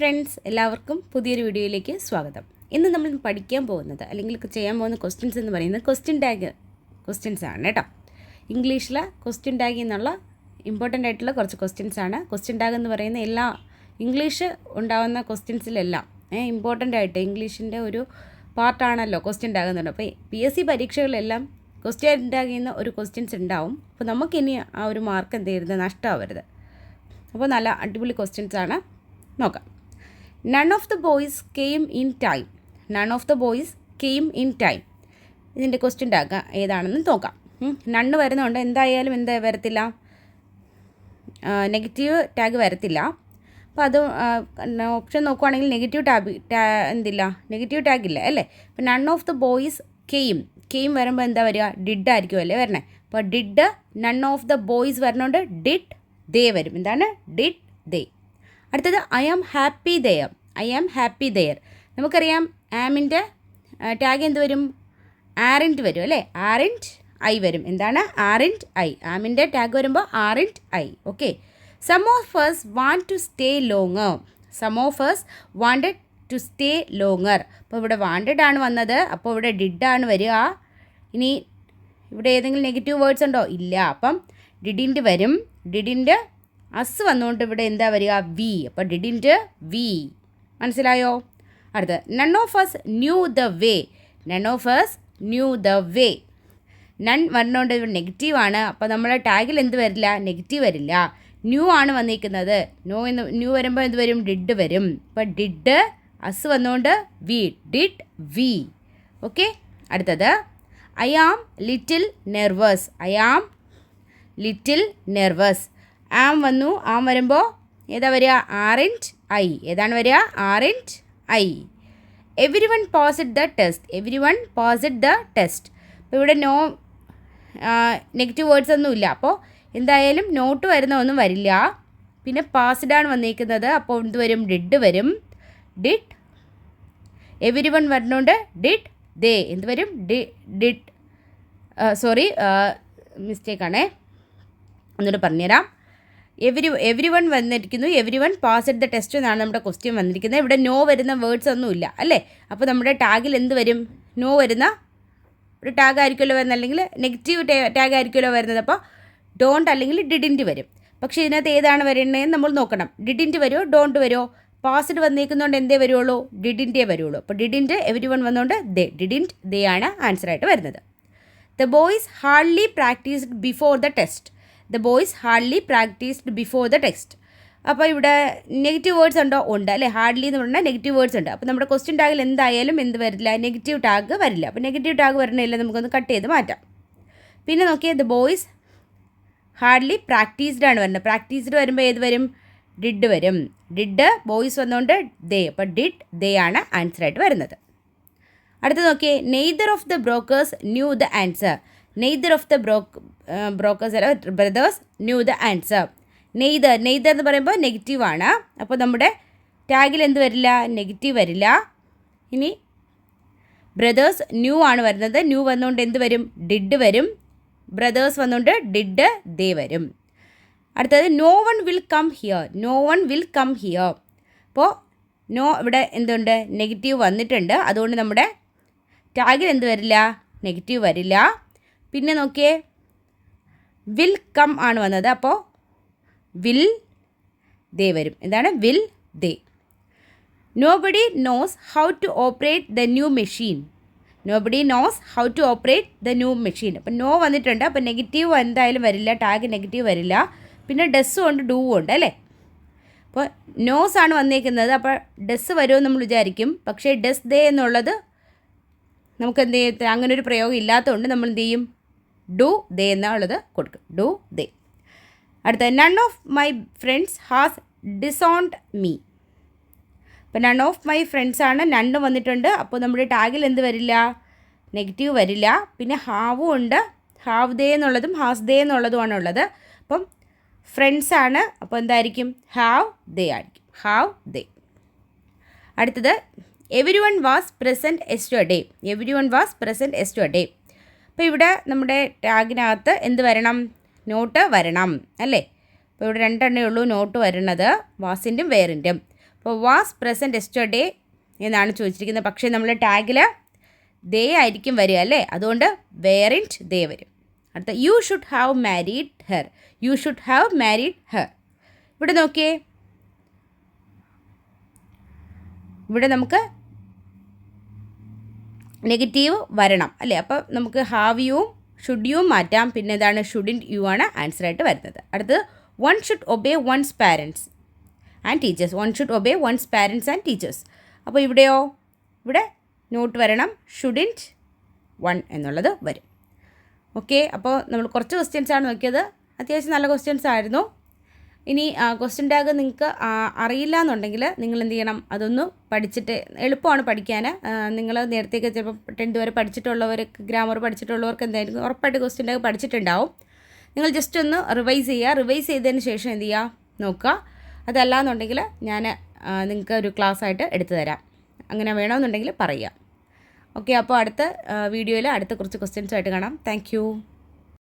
Friends എല്ലാവർക്കും പുതിയൊരു വീഡിയോയിലേക്ക് സ്വാഗതം. ഇന്ന് നമ്മൾ പഠിക്കാൻ പോകുന്നത് അല്ലെങ്കിൽ ചെയ്യാൻ പോകുന്ന ക്വസ്റ്റ്യൻസ് എന്ന് പറയുന്നത് ക്വസ്റ്റ്യൻ ടാഗ് ക്വസ്റ്റ്യൻസ് ആണ് കേട്ടോ. ഇംഗ്ലീഷിലെ ക്വസ്റ്റ്യൻ ടാഗ് എന്നുള്ള ഇമ്പോർട്ടന്റ് ആയിട്ടുള്ള കുറച്ച് ക്വസ്റ്റ്യൻസ് ആണ്. ക്വസ്റ്റ്യൻ ടാഗ് എന്ന് പറയുന്ന എല്ലാ ഇംഗ്ലീഷ് ഉണ്ടാകുന്ന ക്വസ്റ്റ്യൻസിലെല്ലാം ഇമ്പോർട്ടന്റ് ആയിട്ട് ഇംഗ്ലീഷിന്റെ ഒരു പാർട്ടാണല്ലോ ക്വസ്റ്റ്യൻ ടാഗ് എന്ന് പറയുന്നത്. അപ്പോൾ പി എസ് സി പരീക്ഷകളിലെല്ലാം ക്വസ്റ്റ്യൻ ടാഗ് ചെയ്യുന്ന ഒരു ക്വസ്റ്റ്യൻസ് ഉണ്ടാവും. അപ്പോൾ നമുക്കിനി ആ ഒരു മാർക്ക് എന്ത് ചെയ്യരുത്? നഷ്ടമാവരുത് അപ്പോൾ നല്ല അടിപൊളി ക്വസ്റ്റ്യൻസ് ആണ്. നോക്കാം. None of the boys came in time none of the boys came in time ഇതിന്റെ ക്വസ്റ്റ്യൻ ടാഗ് ഏതാണെന്ന് നോക്കാം. നണ്ണ് വരുന്നതുകൊണ്ട് എന്തായാലും എന്താ വരത്തില്ല? നെഗറ്റീവ് ടാഗ് വരത്തില്ല. അപ്പോൾ അത് ഓപ്ഷൻ നോക്കുവാണെങ്കിൽ നെഗറ്റീവ് ടാബ് ടാ എന്തില്ല? നെഗറ്റീവ് ടാഗ് ഇല്ല അല്ലേ? അപ്പോൾ none of the boys came came വരുമ്പോൾ എന്താ വരിക? ഡിഡ് ആയിരിക്കും അല്ലേ വരണേ. അപ്പോൾ did none of the boys വരണോണ്ട് did they വരും. എന്താണ്? ഡിഡ് ദേ അടുത്തത് I am happy there I am happy there നമുക്കറിയാം ആമിന്റെ ടാഗ് എന്ത് വരും? ആറിന്റ് വരും അല്ലേ? ആറിന്റ് ഐ വരും. എന്താണ്? ആറിന്റ് ഐ ആമിന്റെ ടാഗ് വരുമ്പോൾ aren't I okay some of furs want to stay longer some of furs wanted to stay longer അപ്പോൾ ഇവിടെ വാണ്ടഡ് ആണ് വന്നത്. അപ്പോൾ ഇവിടെ ഡിഡ് ആണ് വരിക. ഇനി ഇവിടെ ഏതെങ്കിലും നെഗറ്റീവ് വേർഡ്സ് ഉണ്ടോ? ഇല്ല. അപ്പം ഡിഡിന്റെ വരും. ഡിഡിന്റെ അസ് വന്നുകൊണ്ട് ഇവിടെ എന്താ വരിക? വി. അപ്പോൾ ഡിഡിന്റെ വി. മനസ്സിലായോ? അടുത്ത none of us knew the way none of us knew the way none വരണോണ്ട് ഇവിടെ നെഗറ്റീവ് ആണ്. അപ്പോൾ നമ്മുടെ ടാഗിൽ എന്ത് വരില്ല? നെഗറ്റീവ് വരില്ല. ന്യൂ ആണ് വന്നിരിക്കുന്നത്. നോ എന്ന് ന്യൂ വരുമ്പോൾ എന്ത് വരും? ഡിഡ് വരും. അപ്പോൾ ഡിഡ് അസ് വന്നുകൊണ്ട് വി. Did we. ഓക്കെ അടുത്തത്. I am little nervous I am little nervous am വന്നു. ആം വരുമ്പോൾ ഏതാ വരിക? Aren't I. ഏതാണ് വരിക? Aren't I. Every one passed the test. Every one passed the test. അപ്പോൾ ഇവിടെ നോ നെഗറ്റീവ് വേർഡ്സ് ഒന്നും ഇല്ല. അപ്പോൾ എന്തായാലും നോട്ട് വരുന്ന ഒന്നും വരില്ല. പിന്നെ പാസ്ഡ് ആണ് വന്നിരിക്കുന്നത് അപ്പോൾ എന്ത് വരും? ഡിഡ് വരും. ഡിഡ്. എവരി വൺ വരണോണ്ട് ഡിഡ് ദേ. എന്ത് വരും? D did. സോറി മിസ്റ്റേക്കാണേ ഒന്നുകൂടെ പറഞ്ഞുതരാം. എവരി എവരി വൺ വന്നിരിക്കുന്നു every one pass the test എന്നാണ് നമ്മുടെ ക്വസ്റ്റ്യൻ വന്നിരിക്കുന്നത്. ഇവിടെ നോ വരുന്ന വേർഡ്സ് ഒന്നുമില്ല അല്ലേ? അപ്പോൾ നമ്മുടെ ടാഗിൽ എന്ത് വരും? നോ വരുന്ന ഒരു ടാഗ് ആയിരിക്കുമല്ലോ വരുന്നത് അല്ലെങ്കിൽ നെഗറ്റീവ് ടാഗ് ആയിരിക്കുമല്ലോ വരുന്നത്. അപ്പോൾ ഡോണ്ട് അല്ലെങ്കിൽ ഡിഡിന്റ് വരും. പക്ഷേ ഇതിനകത്ത് ഏതാണ് വരേണ്ടതെന്ന് നമ്മൾ നോക്കണം. ഡിഡിന്റ് വരുമോ? ഡോണ്ട് വരുമോ? പാസ്ഡ് വന്നേക്കുന്നതുകൊണ്ട് എന്തേ വരുള്ളൂ ഡിഡിന്റേ വരുള്ളൂ അപ്പോൾ ഡിഡിന്റ് എവരി വൺ വന്നുകൊണ്ട് ദേ ഡിഡിന്റ് ദേ ആണ് ആൻസറായിട്ട് വരുന്നത്. The boys hardly practised before the test the boys hardly practised before the text അപ്പോൾ ഇവിടെ നെഗറ്റീവ് വേർഡ്സ് ഉണ്ടോ? ഉണ്ട്. അല്ലേ? ഹാർഡ്ലി എന്ന് പറഞ്ഞാൽ നെഗറ്റീവ് വേർഡ്സ് ഉണ്ട്. അപ്പോൾ നമ്മുടെ ക്വസ്റ്റ്യൻ ടാഗിൽ എന്തായാലും എന്ത് വരില്ല? നെഗറ്റീവ് ടാഗ് വരില്ല. അപ്പോൾ നെഗറ്റീവ് ടാഗ് വരണില്ല. നമുക്കൊന്ന് കട്ട് ചെയ്ത് മാറ്റാം. പിന്നെ നോക്കിയാൽ ദ ബോയ്സ് ഹാർഡ്ലി പ്രാക്ടീസ്ഡ് ആണ് വരുന്നത് പ്രാക്ടീസ്ഡ് വരുമ്പോൾ ഏത് വരും? ഡിഡ് വരും. ഡിഡ് ബോയ്സ് വന്നുകൊണ്ട് ദേ അപ്പോൾ ഡിഡ് ദേ ആണ് ആൻസറായിട്ട് വരുന്നത്. അടുത്ത് നോക്കിയേ neither of the brokers knew the answer neither of the broke brokers അല്ല brothers knew the answer neither neither എന്ന് പറയുമ്പോൾ നെഗറ്റീവ് ആണ്. അപ്പോൾ നമ്മുടെ ടാഗിൽ എന്ത് വരില്ല? നെഗറ്റീവ് വരില്ല. ഇനി ബ്രദേഴ്സ് ന്യൂ ആണ് വരുന്നത്. ന്യൂ വന്നുകൊണ്ട് എന്ത് വരും? ഡിഡ് വരും. ബ്രദേഴ്സ് വന്നുകൊണ്ട് ഡിഡ് ദേ വരും. അടുത്തത് no one will come here no one will come here അപ്പോൾ നോ ഇവിടെ എന്തുണ്ട്? നെഗറ്റീവ് വന്നിട്ടുണ്ട്. അതുകൊണ്ട് നമ്മുടെ ടാഗിൽ എന്ത് വരില്ല? നെഗറ്റീവ് വരില്ല. പിന്നെ നോക്കിയേ. വിൽ കം ആണ് വന്നത്. അപ്പോൾ വിൽ ദേ വരും. എന്താണ്? Will they nobody knows how to operate the new machine nobody knows how to operate the new machine അപ്പം നോ വന്നിട്ടുണ്ട്. അപ്പം നെഗറ്റീവ് എന്തായാലും വരില്ല. ടാഗ് നെഗറ്റീവ് വരില്ല. പിന്നെ ഡെസ്സും ഉണ്ട് ഡൂവും ഉണ്ട് അല്ലേ? അപ്പോൾ നോസ് ആണ് വന്നേക്കുന്നത്. അപ്പോൾ ഡെസ് വരുമെന്ന് നമ്മൾ വിചാരിക്കും. പക്ഷേ ഡെസ് ദേ എന്നുള്ളത് നമുക്ക് എന്ത് ചെയ്യും അങ്ങനെ ഒരു പ്രയോഗം ഇല്ലാത്തതുകൊണ്ട് നമ്മൾ എന്ത് ചെയ്യും? ഡു ദേ എന്നുള്ളത് കൊടുക്കും. Do they. അടുത്ത none of my friends has disowned me ഇപ്പം നൺ ഓഫ് മൈ ഫ്രണ്ട്സ് ആണ് നണ്ണ് വന്നിട്ടുണ്ട്. അപ്പോൾ നമ്മുടെ ടാഗിൽ എന്ത് വരില്ല? നെഗറ്റീവ് വരില്ല. പിന്നെ ഹാവും ഉണ്ട്. ഹാവ് ദേ എന്നുള്ളതും ഹാസ് ദേ എന്നുള്ളതുമാണ് ഉള്ളത്. അപ്പം ഫ്രണ്ട്സ് ആണ്. അപ്പോൾ എന്തായിരിക്കും? ഹാവ് ദേ ആയിരിക്കും. ഹാവ് ദേ അടുത്തത് every one was present yesterday every one was present yesterday അപ്പോൾ ഇവിടെ നമ്മുടെ ടാഗിനകത്ത് എന്ത് വരണം? നോട്ട് വരണം അല്ലേ? അപ്പോൾ ഇവിടെ രണ്ടെണ്ണേ ഉള്ളൂ നോട്ട് വരുന്നത് വാസിന്റെയും വേറിന്റെയും. അപ്പോൾ വാസ് പ്രസന്റ് എസ്റ്റർഡേ എന്നാണ് ചോദിച്ചിരിക്കുന്നത്. പക്ഷേ നമ്മൾ ടാഗിൽ ദേ ആയിരിക്കും വരിക അല്ലേ? അതുകൊണ്ട് വേറിന്റ് ദേ വരും. അടുത്ത you should have married her you should have married her ഇവിടെ നോക്കിയേ. ഇവിടെ നമുക്ക് നെഗറ്റീവ് വരണം അല്ലേ? അപ്പോൾ നമുക്ക് ഹാവ് യുവും ഷുഡ് യു മാറ്റാം. പിന്നെ ഇതാണ് ഷുഡിൻ യു ആണ് ആൻസർ ആയിട്ട് വരുന്നത്. അടുത്തത് one should obey one's parents and teachers one should obey one's parents and teachers അപ്പോൾ ഇവിടെയോ? ഇവിടെ നോട്ട് വരണം ഷുഡിന്റ് വൺ എന്നുള്ളത് വരും. ഓക്കെ അപ്പോൾ നമ്മൾ കുറച്ച് ക്വസ്റ്റ്യൻസ് ആണ് നോക്കിയത്. അത്യാവശ്യം നല്ല ക്വസ്റ്റ്യൻസ് ആയിരുന്നു. ഇനി ക്വസ്റ്റ്യൻ ടാഗ് നിങ്ങൾക്ക് അറിയില്ല എന്നുണ്ടെങ്കിൽ നിങ്ങൾ എന്ത് ചെയ്യണം അതൊന്ന് പഠിച്ചിട്ട് എളുപ്പമാണ് പഠിക്കാൻ. നിങ്ങൾ നേരത്തേക്ക് ചിലപ്പോൾ ടെൻത്ത് വരെ പഠിച്ചിട്ടുള്ളവർക്ക് ഗ്രാമർ പഠിച്ചിട്ടുള്ളവർക്ക് എന്തായിരിക്കും ഉറപ്പായിട്ട് ക്വസ്റ്റ്യൻ ടാഗ് പഠിച്ചിട്ടുണ്ടാവും. നിങ്ങൾ ജസ്റ്റ് ഒന്ന് റിവൈസ് ചെയ്യുക. റിവൈസ് ചെയ്തതിന് ശേഷം എന്ത് ചെയ്യുക? നോക്കുക. അതല്ല എന്നുണ്ടെങ്കിൽ ഞാൻ നിങ്ങൾക്ക് ഒരു ക്ലാസ് ആയിട്ട് എടുത്തു തരാം. അങ്ങനെ വേണമെന്നുണ്ടെങ്കിൽ പറയുക. ഓക്കെ അപ്പോൾ അടുത്ത വീഡിയോയിൽ അടുത്ത കുറച്ച് ക്വസ്റ്റ്യൻസുമായിട്ട് കാണാം. താങ്ക്